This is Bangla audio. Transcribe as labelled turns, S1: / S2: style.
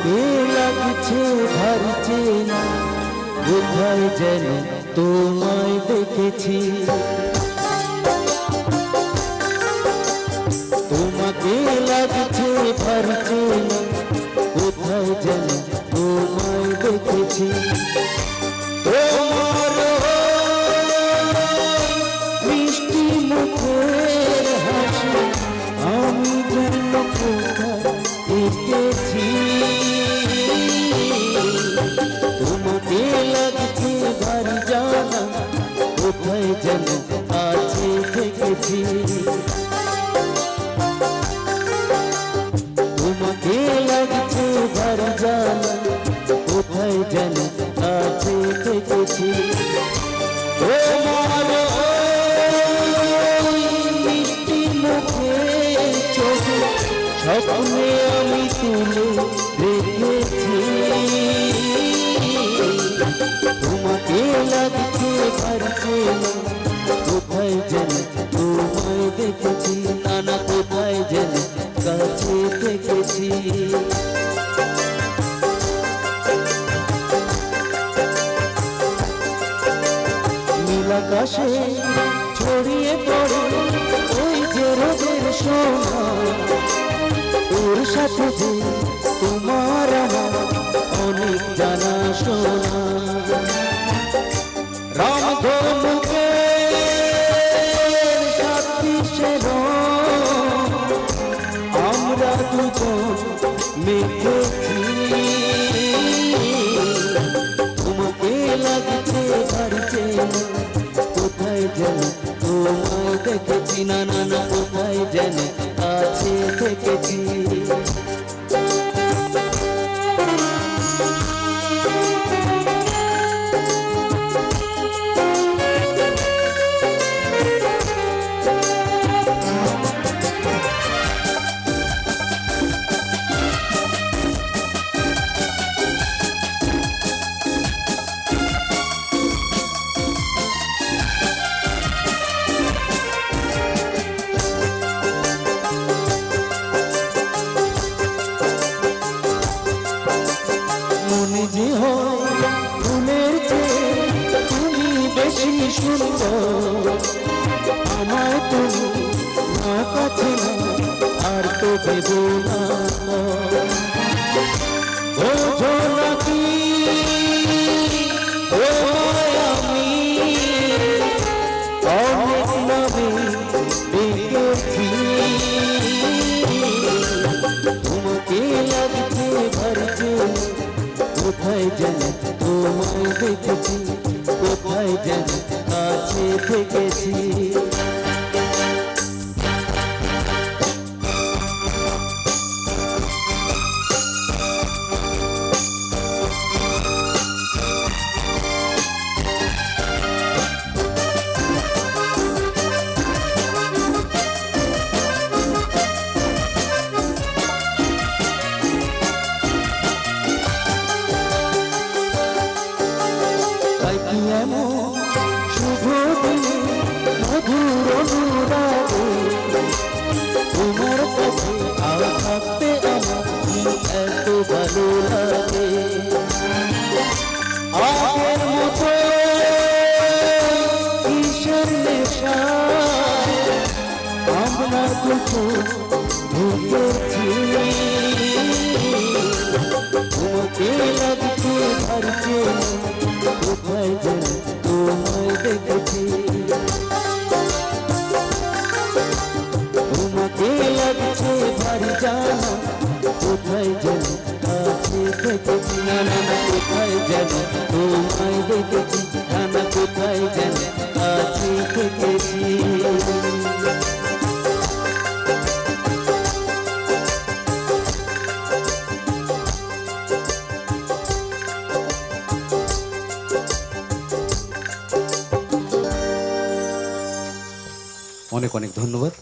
S1: তোমাকে লাগছে ধরছে না কোথায় যেন তোমায় দেখেছি। তোমাকে লাগছে ধরছে না কোথায় যেন তোমায় দেখেছি। যেন আছে দেখেছি তোমাকে লাগছে ভারী জানা কোথায় যেন আছে দেখেছি তোমার মিষ্টি মুখের চোখে স্বপ্নে আমি তুলে রেখেছি তোমাকে লাগছে ভারছে কোথায় নীলাকাশে ছড়িয়ে পড়ে ওই যে রোদের সোনা। ওর সাথে যে তোমার অনেক জানা শোনা। রামধনুকে আমরা দুজন মেখেছি যেন তোমায় দেখেছি না না কোথায় যেন আছে দেখেছি। সুন্দর আমায় তুমি না কাছে না আর তো না। তোমায় দেখেছি কোথায় যেন কাছে থেকেছি। এমন শুভ দিনে মধুর অনুরাগে তোমার কাছে আর থাকতে আমার এত ভালো লাগে কোথায় যেন তোমায় দেখেছি তোমাকে লাগছে ভারী জানা কোথায় যেন কাছে দেখেছি। না না না কোথায় যেন তোমায় দেখেছি না না, কোথায় যেন কাছে দেখেছি।
S2: অনেক অনেক ধন্যবাদ।